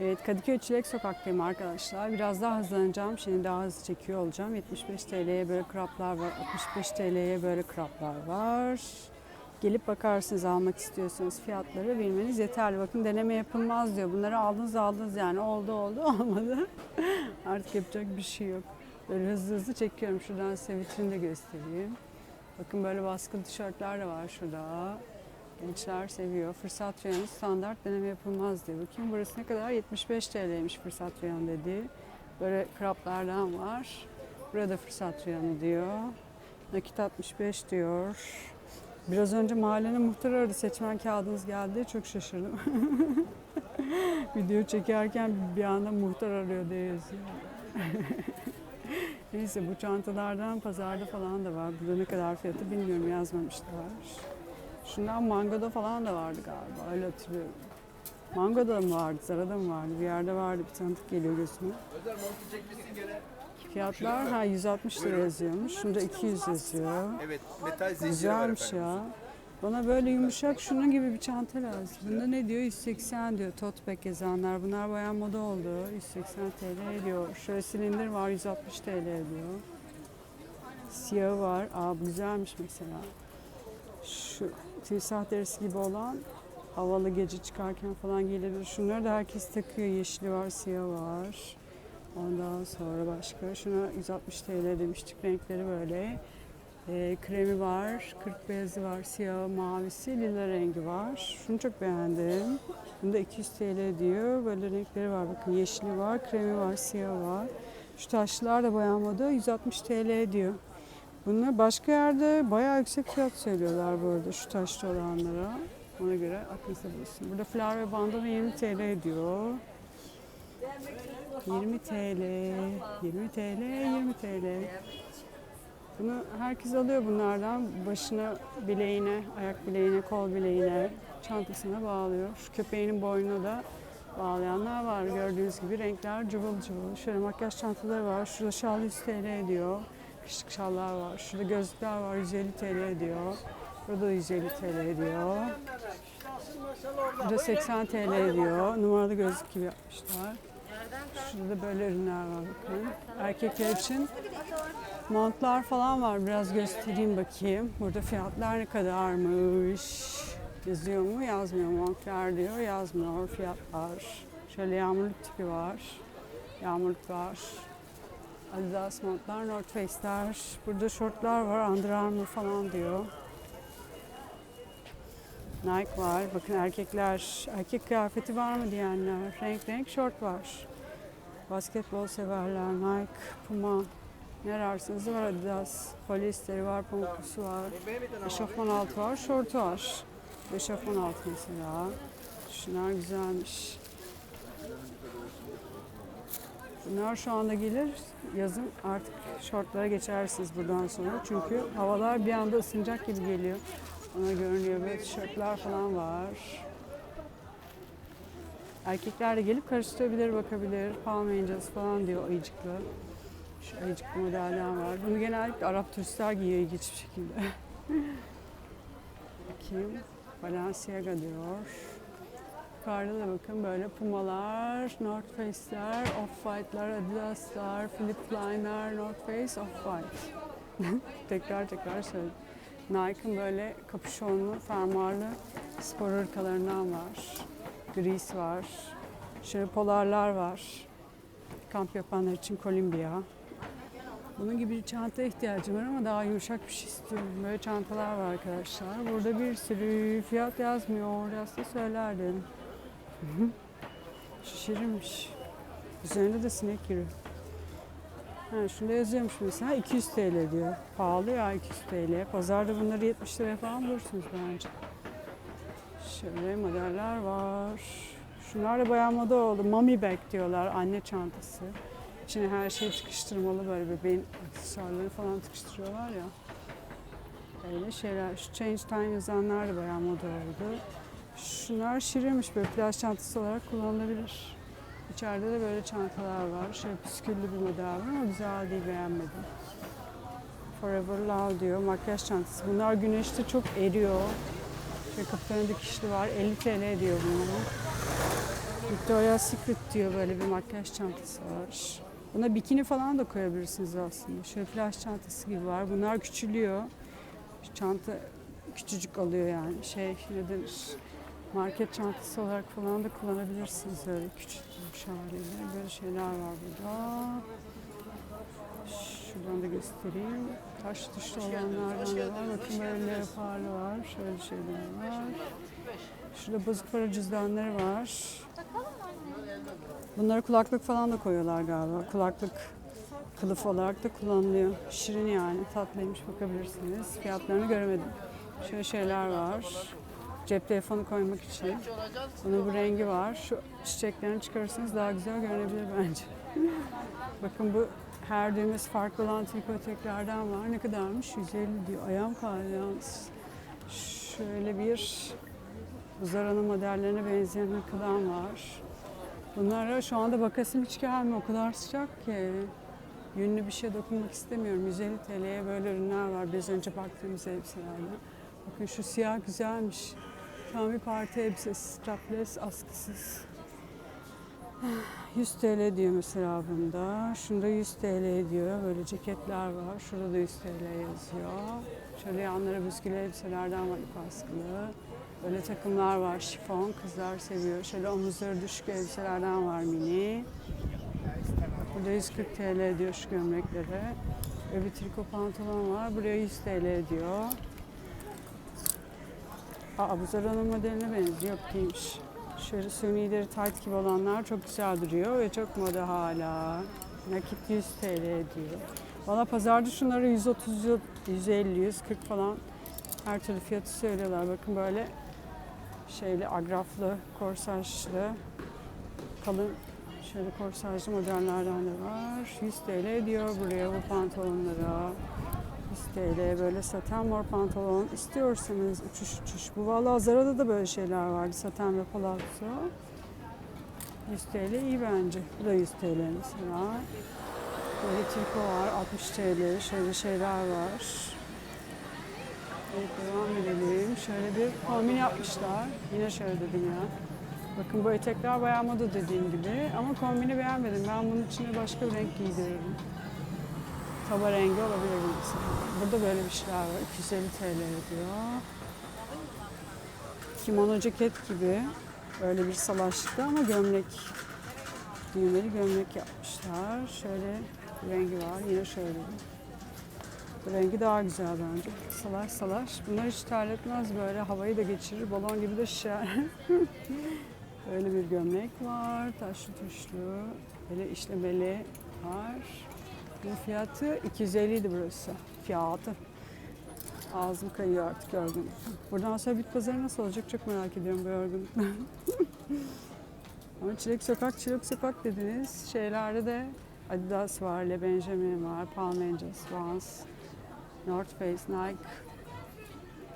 Evet Kadıköy Çilek Sokak'tayım arkadaşlar. Biraz daha hızlanacağım. Şimdi daha hızlı çekiyor olacağım. 75 TL'ye böyle kraplar var. 65 TL'ye böyle kraplar var. Gelip bakarsınız almak istiyorsanız fiyatları bilmeniz yeterli. Bakın deneme yapılmaz diyor. Bunları aldınız aldınız yani oldu oldu olmadı. Artık yapacak bir şey yok. Böyle hızlı hızlı çekiyorum. Şuradan size de göstereyim. Bakın böyle baskılı tişörtler de var şurada. Gençler seviyor. Fırsat reyonu standart deneme yapılmaz diyor. Bakayım burası ne kadar? 75 TL'ymiş fırsat reyonu dediği. Böyle kraplardan var. Burada fırsat reyonu diyor. Nakit 65 diyor. Biraz önce mahallenin muhtarı aradı. Seçmen kağıdınız geldi. Çok şaşırdım. Video çekerken bir anda muhtar arıyor diye yazıyor. Neyse bu çantalardan pazarda falan da var. Burada ne kadar fiyatı bilmiyorum yazmamışlar. Şundan Mango'da falan da vardı galiba öyle hatırlıyorum. Mango'da mı vardı, Zara'da mı vardı? Bir yerde vardı bir tanıdık geliyor gözüme. Fiyatlar ha 160 lira yazıyormuş. Şunda 200 yazıyor. Evet, metal zinciri var Güzelmiş efendim. ya. Bana böyle yumuşak şunun gibi bir çanta lazım. Bunda ne diyor? 180 diyor. Tote bag yazanlar. Bunlar bayağı moda oldu. 180 TL diyor. Şöyle silindir var 160 TL diyor. Siyahı var. Aa bu güzelmiş mesela. Şu timsah derisi gibi olan havalı gece çıkarken falan gelebilir. Şunları da herkes takıyor. Yeşili var, siyahı var. Ondan sonra başka. Şuna 160 TL demiştik. Renkleri böyle. Ee, kremi var, kırk beyazı var, siyahı, mavisi, lila rengi var. Şunu çok beğendim. Bunda 200 TL diyor. Böyle renkleri var. Bakın yeşili var, kremi var, siyahı var. Şu taşlar da bayağı moda. 160 TL diyor. Bunlar başka yerde bayağı yüksek fiyat söylüyorlar bu arada şu taşlı olanlara. Ona göre aklınızda bulunsun. Burada flar ve bandana 20 TL diyor. 20 TL, 20 TL, 20 TL. Bunu herkes alıyor bunlardan. Başına, bileğine, ayak bileğine, kol bileğine, çantasına bağlıyor. Şu köpeğinin boynuna da bağlayanlar var. Gördüğünüz gibi renkler cıvıl cıvıl. Şöyle makyaj çantaları var. Şurada şal 100 TL diyor. Kışlık şallar var. Şurada gözlükler var 150 TL diyor. Burada da 150 TL diyor. Burada 80 TL diyor. Numaralı gözlük gibi yapmışlar. Şurada da böyle ürünler var bakın. Erkekler için montlar falan var. Biraz göstereyim bakayım. Burada fiyatlar ne kadarmış? Yazıyor mu? Yazmıyor. Montlar diyor. Yazmıyor. Fiyatlar. Şöyle yağmurluk tipi var. Yağmurluk var. Adidas montlar, North Face'ler. Burada şortlar var. Under Armour falan diyor. Nike var. Bakın erkekler, erkek kıyafeti var mı diyenler. Renk renk şort var. Basketbol severler. Nike, Puma. Ne ararsanız var Adidas. Polyesteri var, pamuklusu var. Eşofman altı var, şortu var. Eşofman altı mesela. Şunlar güzelmiş. Bunlar şu anda gelir. Yazın artık şortlara geçersiniz buradan sonra. Çünkü havalar bir anda ısınacak gibi geliyor. Ona görünüyor böyle tişörtler falan var. Erkekler de gelip karıştırabilir, bakabilir. Palm Angels falan diyor ayıcıklı. Şu ayıcıklı modelden var. Bunu genellikle Arap turistler giyiyor ilginç bir şekilde. Bakayım. Balenciaga diyor. Yukarıda da bakın böyle Pumalar, North Face'ler, Off-White'lar, Adidas'lar, Philip Klein'ler, North Face, Off-White. tekrar tekrar söyledim. Nike'ın böyle kapüşonlu, fermuarlı spor hırkalarından var. Gris var. Şöyle polarlar var. Kamp yapanlar için Columbia. Bunun gibi bir çantaya ihtiyacım var ama daha yumuşak bir şey istiyorum. Böyle çantalar var arkadaşlar. Burada bir sürü fiyat yazmıyor. Yazsa söylerdim. Şişirilmiş. Üzerinde de sinek yürü. Ha, şunda yazıyormuş mesela 200 TL diyor. Pahalı ya 200 TL. Pazarda bunları 70 liraya falan bulursunuz bence. Şöyle modeller var. Şunlar da bayağı moda oldu. Mommy bag diyorlar. Anne çantası. İçine her şey tıkıştırmalı böyle bebeğin aksesuarları falan tıkıştırıyorlar ya. Öyle şeyler. Şu Change Time yazanlar da bayağı moda oldu. Şunlar şirinmiş böyle plaj çantası olarak kullanılabilir. İçeride de böyle çantalar var. Şöyle püsküllü bir model var ama güzel değil beğenmedim. Forever Love diyor makyaj çantası. Bunlar güneşte çok eriyor. Şöyle kapılarında dikişli var. 50 TL diyor bunlar. Victoria's Secret diyor böyle bir makyaj çantası var. Buna bikini falan da koyabilirsiniz aslında. Şöyle flash çantası gibi var. Bunlar küçülüyor. Şu çanta küçücük oluyor yani. Şey ne denir? Market çantası olarak falan da kullanabilirsiniz öyle küçültülmüş haliyle. Böyle şeyler var burada. Şuradan da göstereyim. Taş tuşlu olanlardan da var. Bakın böyle leoparlı var. Şöyle şeyler var. Şurada bozuk para cüzdanları var. Bunları kulaklık falan da koyuyorlar galiba. Kulaklık kılıf olarak da kullanılıyor. Şirin yani. Tatlıymış bakabilirsiniz. Fiyatlarını göremedim. Şöyle şeyler var. Cep telefonu koymak için. Bunun bu rengi var. Şu çiçeklerini çıkarırsanız daha güzel görünebilir bence. Bakın bu her düğmesi farklı olan trikoteklerden var. Ne kadarmış? 150 diyor. Ayağım yalnız. Şöyle bir Zara'nın modellerine benzeyen hırkadan var. Bunlara şu anda bakasım hiç gelmiyor. O kadar sıcak ki. Yünlü bir şey dokunmak istemiyorum. 150 TL'ye böyle ürünler var. Biraz önce baktığımız elbiselerde. Bakın şu siyah güzelmiş. Bir parti elbisesi. Strapless, askısız. 100 TL diyor mesela bunda. Şunda 100 TL diyor. Böyle ceketler var. Şurada da 100 TL yazıyor. Şöyle yanlara büskülü elbiselerden var ip askılı. Böyle takımlar var. Şifon. Kızlar seviyor. Şöyle omuzları düşük elbiselerden var mini. Burada 140 TL diyor şu gömleklere. Böyle triko pantolon var. Buraya 100 TL diyor. Aa bu Zara'nın modeline benziyor. Değilmiş. Şöyle sunileri tight gibi olanlar çok güzel duruyor ve çok moda hala. Nakit 100 TL diyor. Valla pazarda şunları 130, 150, 140 falan her türlü fiyatı söylüyorlar. Bakın böyle şeyli agraflı, korsajlı, kalın şöyle korsajlı modellerden de var. 100 TL diyor buraya bu pantolonlara. 100 TL böyle saten mor pantolon istiyorsanız uçuş uçuş. Bu vallahi Zara'da da böyle şeyler vardı saten ve palazzo. 100 TL iyi bence. Bu da 100 TL mesela. Böyle triko var 60 TL. Şöyle şeyler var. Evet devam edelim. Şöyle bir kombin yapmışlar. Yine şöyle dedim ya. Bakın bu etekler bayağı moda dediğim gibi. Ama kombini beğenmedim. Ben bunun içine başka bir renk giydiririm. Taba rengi olabilir mesela. Burada böyle bir şeyler var. 250 TL diyor. Kimono ceket gibi. Böyle bir salaşlıkta ama gömlek. Düğmeli gömlek yapmışlar. Şöyle rengi var. Yine şöyle. Bu rengi daha güzel bence. Salaş salaş. Bunlar hiç terletmez böyle. Havayı da geçirir. Balon gibi de şişer. Böyle bir gömlek var. Taşlı tuşlu. Böyle işlemeli var. Bunun fiyatı 250 idi burası. Fiyatı. Ağzım kayıyor artık yorgun. Buradan sonra bit pazarı nasıl olacak çok merak ediyorum bu yorgunlukla. Ama Çilek Sokak, Çilek Sokak dediniz. Şeylerde de Adidas var, Le Benjamin var, Palm Angels, Vans, North Face, Nike.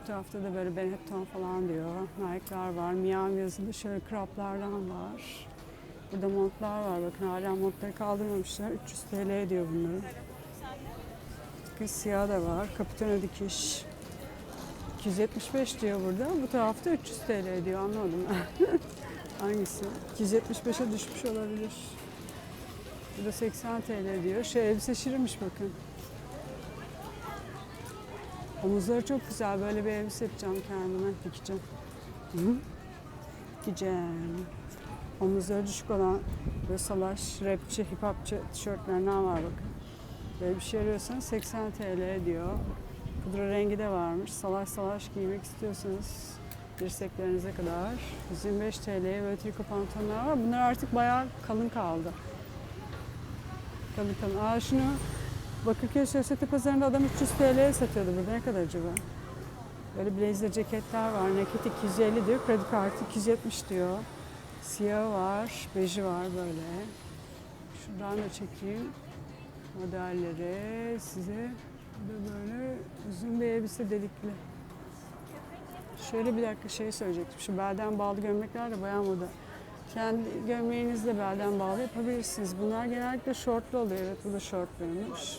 Bu tarafta da böyle Benetton falan diyor. Nike'lar var. Miami yazılı şöyle kraplardan var. Burada montlar var. Bakın hala montları kaldırmamışlar. 300 TL diyor bunları. Bakın siyah da var. Kapitana dikiş. 275 diyor burada. Bu tarafta 300 TL diyor. Anlamadım ben. Hangisi? 275'e düşmüş olabilir. Burada 80 TL diyor. Şu elbise şirinmiş bakın. Omuzları çok güzel. Böyle bir elbise yapacağım kendime. Dikeceğim. Dikeceğim. Omuzları düşük olan böyle salaş, rapçi, hip hopçı tişörtlerinden var bakın. Böyle bir şey arıyorsanız 80 TL diyor. Pudra rengi de varmış. Salaş salaş giymek istiyorsanız dirseklerinize kadar. 125 TL'ye böyle triko pantolonlar var. Bunlar artık bayağı kalın kaldı. Kalın kalın. Aa şunu Bakırköy Sosyete Pazarı'nda adam 300 TL'ye satıyordu burada. Ne kadar acaba? Böyle blazer ceketler var. Nakit 250 diyor. Kredi kartı 270 diyor. Siyahı var. Beji var böyle. Şuradan da çekeyim. Modelleri size. Bu da böyle uzun bir elbise delikli. Şöyle bir dakika şey söyleyecektim. Şu belden bağlı gömlekler de bayağı moda. Kendi gömleğinizle belden bağlı yapabilirsiniz. Bunlar genellikle şortlu oluyor. Evet bu da şortluymuş.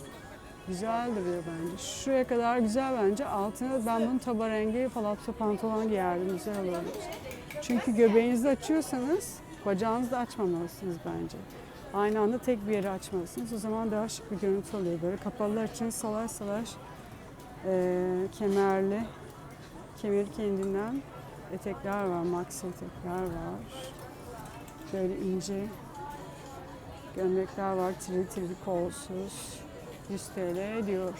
Güzel duruyor bence. Şuraya kadar güzel bence. Altına ben bunu taba rengi palazzo pantolon giyerdim. Güzel olurdu. Çünkü göbeğinizi açıyorsanız Bacağınızı da açmamalısınız bence. Aynı anda tek bir yeri açmalısınız. O zaman daha şık bir görüntü oluyor. Böyle kapalılar için salaş salaş eee, kemerli, kemir kendinden etekler var, maxi etekler var. Böyle ince gömlekler var, tril tril kolsuz. 100 TL diyor.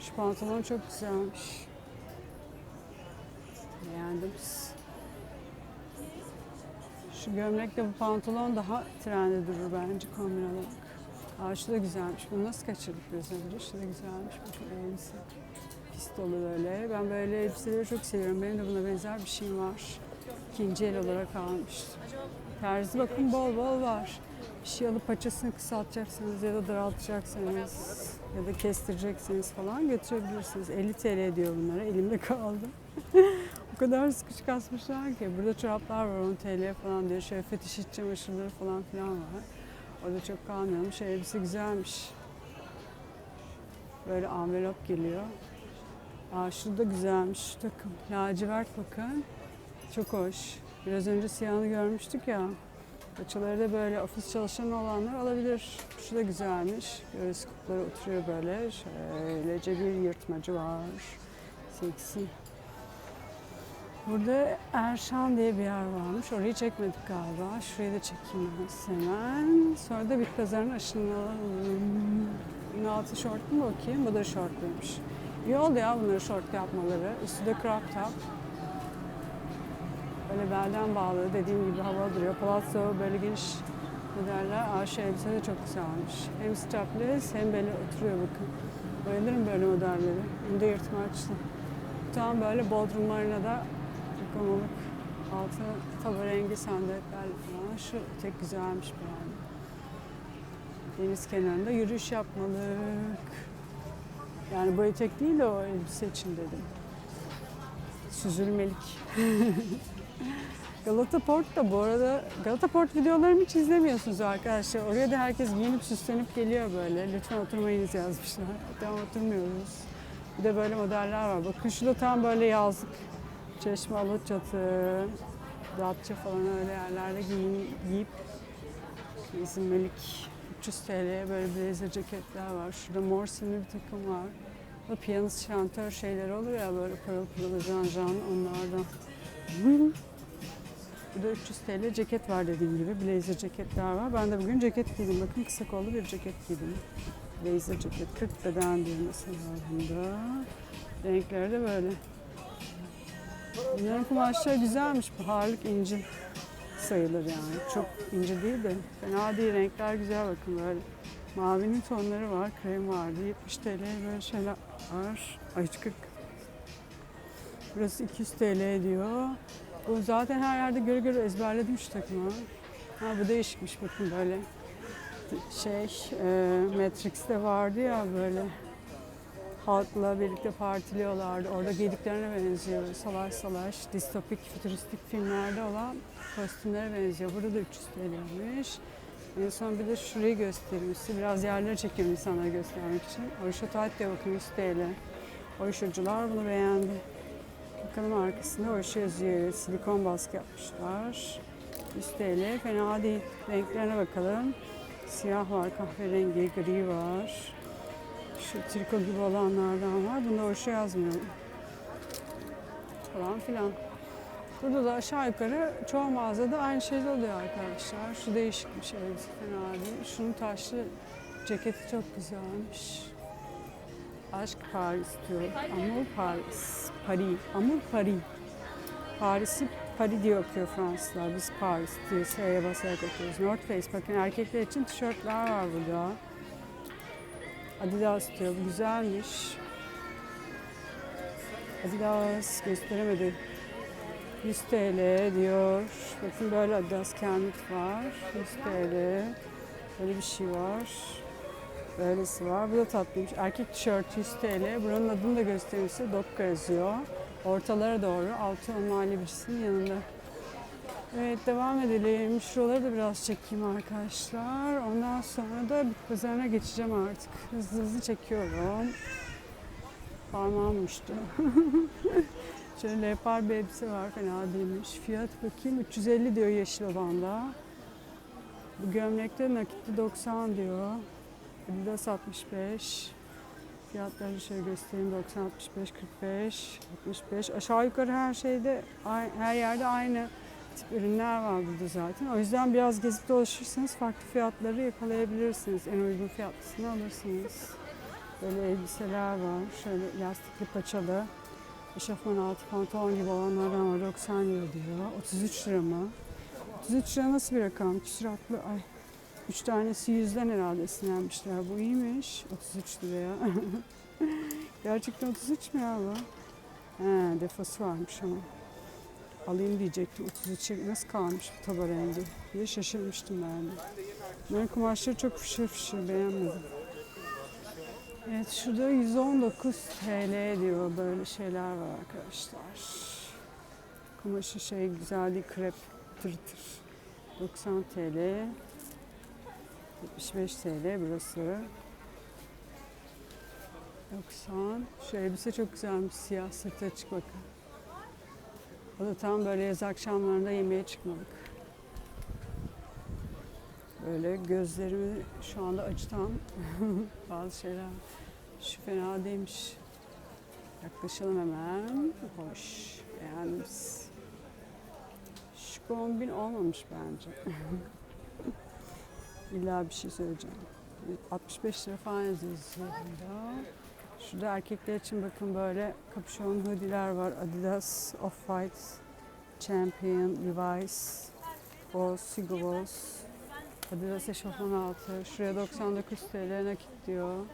Şu pantolon çok güzelmiş. Beğendim. Şu gömlekle bu pantolon daha trende durur bence kombin olarak. Aa şu da güzelmiş. Bunu nasıl kaçırdık biraz önce? Şu da güzelmiş. Bakın elbise. Pistolu böyle. Ben böyle elbiseleri çok seviyorum. Benim de buna benzer bir şeyim var. İkinci el olarak almıştım. Terzi bakın bol bol var. Bir şey alıp paçasını kısaltacaksınız ya da daraltacaksınız ya da kestireceksiniz falan götürebilirsiniz. 50 TL diyor bunlara. Elimde kaldı. o kadar sıkış kasmışlar ki. Burada çoraplar var 10 TL falan diyor. Şöyle fetiş iç çamaşırları falan filan var. Orada çok kalmıyormuş. Elbise güzelmiş. Böyle envelop geliyor. Aa şu da güzelmiş şu takım. Lacivert bakın. Çok hoş. Biraz önce siyahını görmüştük ya. Paçaları da böyle ofis çalışan olanlar alabilir. Şu da güzelmiş. Böyle skuplara oturuyor böyle. Şöylece bir yırtmacı var. Seksi. Burada Erşan diye bir yer varmış. Orayı çekmedik galiba. Şurayı da çekeyim ben hemen. Sonra da bir pazarın aşını alalım. Bunun altı şort mu bakayım? Bu da şortluymuş. İyi oldu ya bunları şort yapmaları. Üstü de crop top. Böyle belden bağlı dediğim gibi hava duruyor. Palazzo böyle geniş modeller. Aa şu elbise de çok güzelmiş. Hem strapless hem böyle oturuyor bakın. Bayılırım böyle modelleri. Hem de yırtmaçlı. Tam böyle Bodrum Marina'da yıkamalık. Altı tava rengi sandalyeler falan. Şu tek güzelmiş yani. Deniz kenarında yürüyüş yapmalık. Yani bu etek değil de o elbise için dedim. Süzülmelik. Galata Port da bu arada Galata Port videolarımı hiç izlemiyorsunuz arkadaşlar. Oraya da herkes giyinip süslenip geliyor böyle. Lütfen oturmayınız yazmışlar. Tamam oturmuyoruz. Bir de böyle modeller var. Bakın şurada tam böyle yazlık. Çeşme, Alaçatı, Datça falan öyle yerlerde giyin, giyip gezinmelik 300 TL'ye böyle blazer ceketler var. Şurada mor simli bir takım var. Bu piyanist şantör şeyler olur ya böyle pırıl pırıl jan jan onlardan. Burada 300 TL ceket var dediğim gibi. Blazer ceketler var. Ben de bugün ceket giydim. Bakın kısa kollu bir ceket giydim. Blazer ceket 40 beden diyor mesela bunda. Renkleri de böyle. Bunların kumaşları güzelmiş. Baharlık inci sayılır yani. Çok ince değil de fena değil. Renkler güzel bakın böyle. Mavinin tonları var. Krem vardı. 70 TL böyle şeyler var. Ay 40. Burası 200 TL diyor. Bu zaten her yerde göre göre ezberledim şu takımı. Ha bu değişikmiş bakın böyle. Şey, e, Matrix'te vardı ya böyle halkla birlikte partiliyorlardı. Orada giydiklerine benziyor. Salaş salaş, distopik, fütüristik filmlerde olan kostümlere benziyor. Burada da 300 TL'ymiş. En son bir de şurayı göstereyim size. Biraz yerleri çekiyorum insanlara göstermek için. Oysho Tight diye bakın 100 TL. Oyshocular bunu beğendi. Bakalım arkasında Oysho yazıyor. Silikon baskı yapmışlar. 100 TL. Fena değil. Renklerine bakalım. Siyah var, kahverengi, gri var. Şu triko gibi olanlardan var. Bunda Oysho yazmıyor. Falan filan. Burada da aşağı yukarı çoğu mağazada aynı şey oluyor arkadaşlar. Şu değişikmiş elbise fena değil. Şunun taşlı ceketi çok güzelmiş. Aşk Paris diyor. Amour Paris. Paris. Amour Paris. Paris'i Paris diye okuyor Fransızlar. Biz Paris diye S'ye basarak okuyoruz. North Face. Bakın erkekler için tişörtler var burada. Adidas diyor. Güzelmiş. Adidas gösteremedi. 100 TL diyor. Bakın böyle Adidas kemik var. 100 TL. Böyle bir şey var. Böylesi var. Bu da tatlıymış. Erkek tişörtü 100 TL. Buranın adını da gösterirse Dokka yazıyor. Ortalara doğru. Altı onlarla birisinin yanında. Evet devam edelim. Şuraları da biraz çekeyim arkadaşlar. Ondan sonra da bir pazarına geçeceğim artık. Hızlı hızlı çekiyorum. Parmağım uçtu. Şöyle leopar bir elbise var fena değilmiş. Fiyat bakayım 350 diyor yeşil olanda. Bu gömlekte nakitli 90 diyor. Adidas 65. Fiyatları şöyle göstereyim 90, 65, 45, 65. Aşağı yukarı her şeyde her yerde aynı tip ürünler var burada zaten. O yüzden biraz gezip dolaşırsanız farklı fiyatları yakalayabilirsiniz. En uygun fiyatlısını alırsınız. Böyle elbiseler var. Şöyle lastikli paçalı. Eşofman altı pantolon gibi olanlardan var. 90 lira diyor. 33 lira mı? 33 lira nasıl bir rakam? Küsuratlı. Ay. 3 tanesi yüzden herhalde esinlenmişler. Bu iyiymiş. 33 liraya. Gerçekten 33 mü ya bu? He, defası varmış ama. Alayım diyecektim. 33'e nasıl kalmış bu taba rengi diye şaşırmıştım ben de. Bunların kumaşları çok fışır fışır beğenmedim. Evet şurada 119 TL diyor böyle şeyler var arkadaşlar. Kumaşı şey güzel değil krep tır tır. 90 TL. 75 TL burası. 90. Şu elbise çok güzelmiş siyah sırtı açık bakın. O da tam böyle yaz akşamlarında yemeğe çıkmalık. Böyle gözlerimi şu anda acıtan bazı şeyler. Şu fena değilmiş. Yaklaşalım hemen. Hoş. Beğendiniz. Şu kombin olmamış bence. İlla bir şey söyleyeceğim. 65 lira falan yazıyor. Şurada erkekler için bakın böyle kapüşon hoodiler var. Adidas, Off-White, Champion, Levi's, Boss, Hugo. Adidas eşofman altı. Şuraya 99 TL nakit diyor.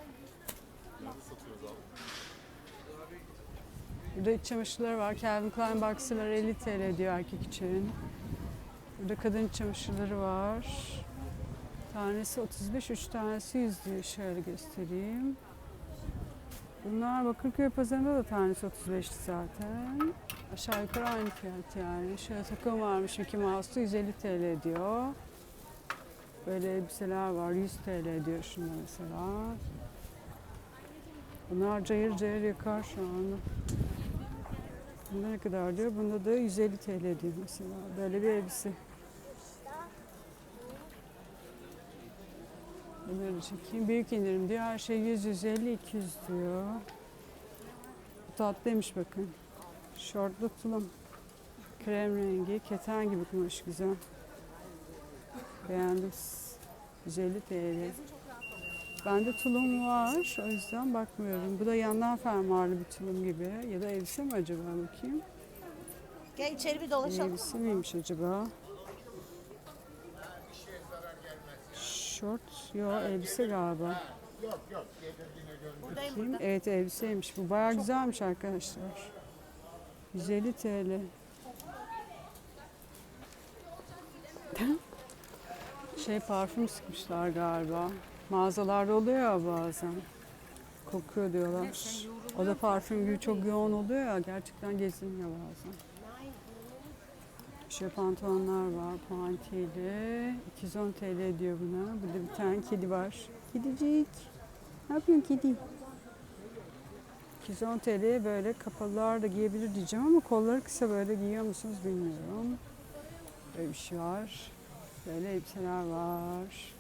Burada iç çamaşırları var. Calvin Klein boxer'lar 50 TL diyor erkek için. Burada kadın çamaşırları var. Tanesi 35, 3 tanesi 100 diyor. Şöyle göstereyim. Bunlar Bakırköy pazarında da tanesi 35 zaten. Aşağı yukarı aynı fiyat yani. Şöyle takım varmış Mickey Mouse'da 150 TL diyor. Böyle elbiseler var 100 TL diyor şunda mesela. Bunlar cayır cayır yakar şu anda. Bunda ne kadar diyor? Bunda da 150 TL diyor mesela. Böyle bir elbise. Bunları çekeyim. Büyük indirim diyor. Her şey 100, 150, 200 diyor. Bu tatlıymış bakın. Şortlu tulum. Krem rengi. Keten gibi kumaş güzel. Beğendim. 150 TL. Bende tulum var. O yüzden bakmıyorum. Bu da yandan fermuarlı bir tulum gibi. Ya da elbise mi acaba bakayım? Gel içeri bir dolaşalım. Elbise miymiş acaba? Şort, yo elbise galiba. Buradayım Bakayım. burada. Evet elbiseymiş. Bu bayağı güzelmiş arkadaşlar. 150 TL. Şey parfüm sıkmışlar galiba. Mağazalarda oluyor ya bazen. Kokuyor diyorlar. O da parfüm gibi çok yoğun oluyor ya. Gerçekten gezilmiyor bazen. Şöyle pantolonlar var puantiyeli. 210 TL diyor buna. Burada bir tane kedi var. Kedicik. Ne yapıyorsun kedi? 210 TL'ye böyle kapalılar da giyebilir diyeceğim ama kolları kısa böyle giyiyor musunuz bilmiyorum. Böyle bir şey var. Böyle elbiseler var.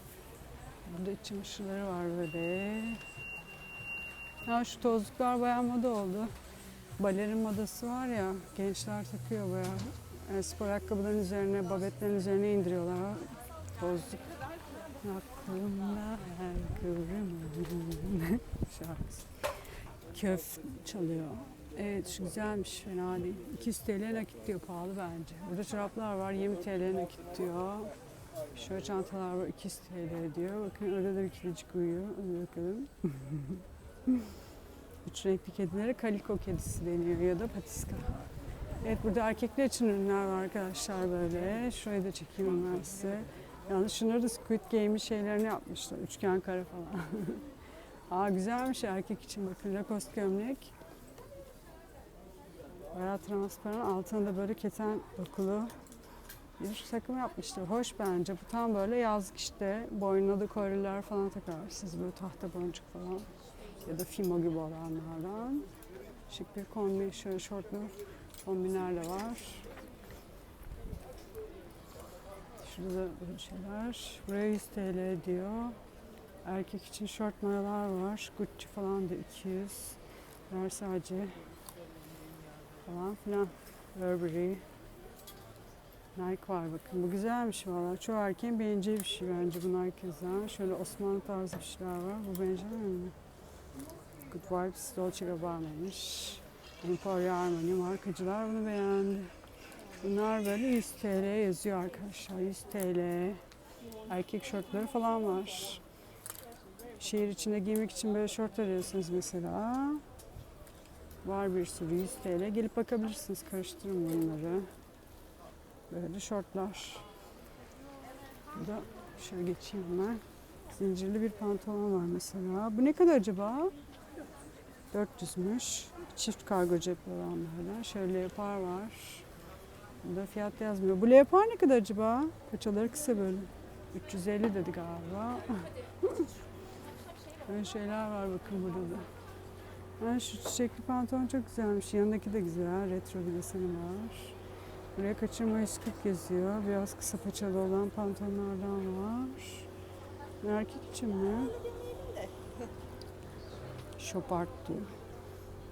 Burada iç çamaşırları var böyle. Ya şu tozluklar bayağı moda oldu. Balerin modası var ya, gençler takıyor bayağı. Yani spor ayakkabıların üzerine, babetlerin üzerine indiriyorlar. Tozluk. Aklımda her kıvrım şarkısı. Köf çalıyor. Evet şu güzelmiş fena değil. 200 TL nakit diyor pahalı bence. Burada çoraplar var 20 TL nakit diyor. Şöyle çantalar var 200 TL diyor. Bakın orada da bir kedicik uyuyor. Hadi bakalım. Üç renkli kedilere kaliko kedisi deniyor ya da patiska. Evet burada erkekler için ürünler var arkadaşlar böyle. Şurayı da çekeyim hemen size. Yalnız şunları da Squid Game'in şeylerini yapmışlar. Üçgen kare falan. Aa güzelmiş erkek için bakın Lacoste gömlek. Bayağı transparan altında da böyle keten dokulu bir takım yapmışlar. Hoş bence. Bu tam böyle yazlık işte. Boynuna da kolyeler falan takarsınız. Böyle tahta boncuk falan. Ya da fimo gibi olanlardan. Şık bir kombi şöyle şortlu Kombinler de var. Şurada da böyle şeyler. Buraya 100 TL diyor. Erkek için şort mayolar var. Gucci falan da 200. Versace falan filan. Burberry. Nike var bakın. Bu güzelmiş valla. Çoğu erkeğin beğeneceği bir şey bence bu Nike'den. Şöyle Osmanlı tarzı bir şeyler var. Bu benzemiyor mu? Good Vibes Dolce Gabbana'ymış. Emporio Armani markacılar bunu beğendi. Bunlar böyle 100 TL yazıyor arkadaşlar. 100 TL. Erkek şortları falan var. Şehir içinde giymek için böyle şort arıyorsunuz mesela. Var bir sürü 100 TL. Gelip bakabilirsiniz. Karıştırın bunları. Böyle şortlar. Burada şöyle geçeyim ben. Zincirli bir pantolon var mesela. Bu ne kadar acaba? 400'müş. Çift kargo cepli olanlardan. Şöyle leopar var. Burada fiyat yazmıyor. Bu leopar ne kadar acaba? Paçaları kısa böyle. 350 dedi galiba. Böyle şeyler var bakın burada da. Ha, şu çiçekli pantolon çok güzelmiş. Yanındaki de güzel. Retro bir deseni var. Buraya kaçırma 140 yazıyor. Biraz kısa paçalı olan pantolonlardan var. Erkek için mi? Şopart diyor.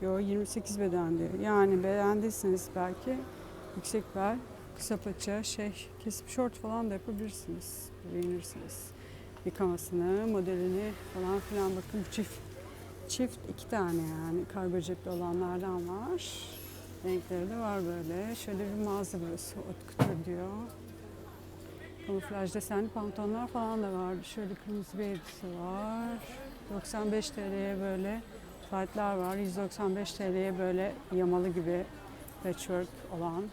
Yo 28 beden diyor. Yani beğendiyseniz belki yüksek bel, kısa paça, şey kesip şort falan da yapabilirsiniz. Beğenirsiniz. Yıkamasını, modelini falan filan bakın çift. Çift iki tane yani kargo cepli olanlardan var. Renkleri de var böyle. Şöyle bir mağaza burası. Haute couture diyor. Kamuflaj desenli pantolonlar falan da var. Şöyle kırmızı bir elbise var. 95 TL'ye böyle fiyatlar var. 195 TL'ye böyle yamalı gibi patchwork olan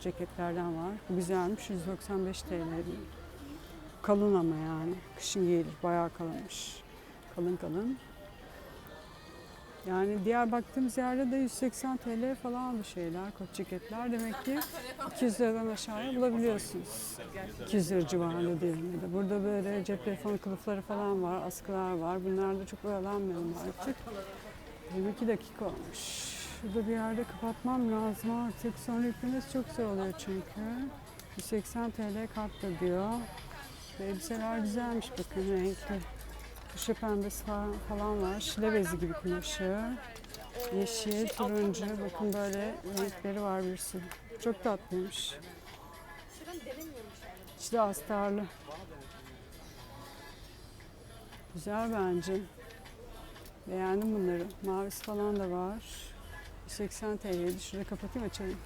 ceketlerden var. Bu güzelmiş. 195 TL. Kalın ama yani. Kışın giyilir. Bayağı kalınmış. Kalın kalın. Yani diğer baktığımız yerde de 180 TL falan bir şeyler, kot ceketler. Demek ki 200 liradan aşağıya bulabiliyorsunuz. 200 lira civarında diyelim ya da. Burada böyle cep telefonu kılıfları falan var, askılar var. Bunlarda çok oyalanmıyorum artık. 22 dakika olmuş. Şurada bir yerde kapatmam lazım artık. Sonra yüklemesi çok zor oluyor çünkü. 180 TL kartla diyor. Elbiseler güzelmiş bakın renkli. Kuşu pembesi fa- falan var. Şile bezi gibi kumaşı. Yeşil, turuncu. Bakın böyle renkleri var bir sürü. Çok tatlıymış. İşte astarlı. Güzel bence. Beğendim bunları. Mavisi falan da var. 180 TL'ydi. Şurada kapatayım açayım.